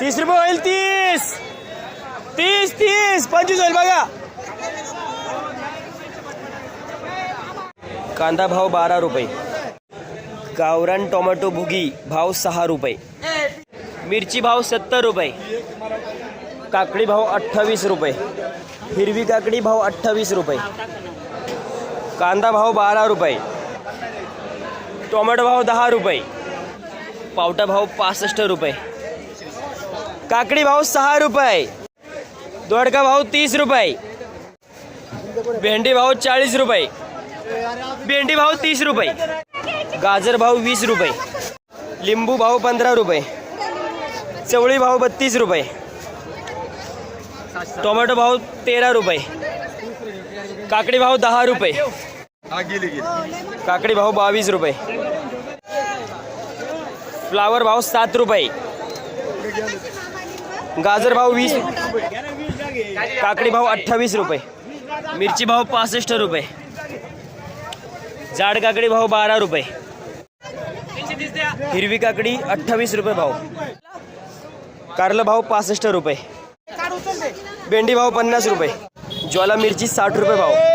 तीस रुपये होईल तीस. तीस तीस. पंचवीस होईल बघा. कांदा भाव बारा रुपये. गावरान टोमॅटो भुगी भाव सहा रुपये. मिरची भाव सत्तर रुपये. काकडी भाव अठ्ठावीस रुपये. हिरवी काकडी भाव अठ्ठावीस रुपये. कांदा भाव बारा रुपये. टोमॅटो भाव दहा रुपये. पावटा भाव पासष्ट रुपये. काकडी भाव सहा रुपये, दोडका भाव तीस रुपये, भेंडी भाव चाळीस रुपये, भेंडी भाव तीस रुपये, गाजर भाव वीस रुपये, लिंबू भाव पंधरा रुपये, चवळी भाव बत्तीस रुपये, टोमॅटो भाव तेरा रुपये, काकडी भाव दहा रुपये, काकडी भाव बावीस रुपये, फ्लावर भाव सात रुपये गाजर भाव वीस काकडी भाव अठ्ठावीस रुपये मिरची भाव पासष्ट रुपये जाड काकडी भाव बारा रुपये हिरवी काकडी अठ्ठावीस रुपये भाव कारलं भाव पासष्ट रुपये भेंडी भाव पन्नास रुपये ज्वाला मिरची साठ रुपये भाव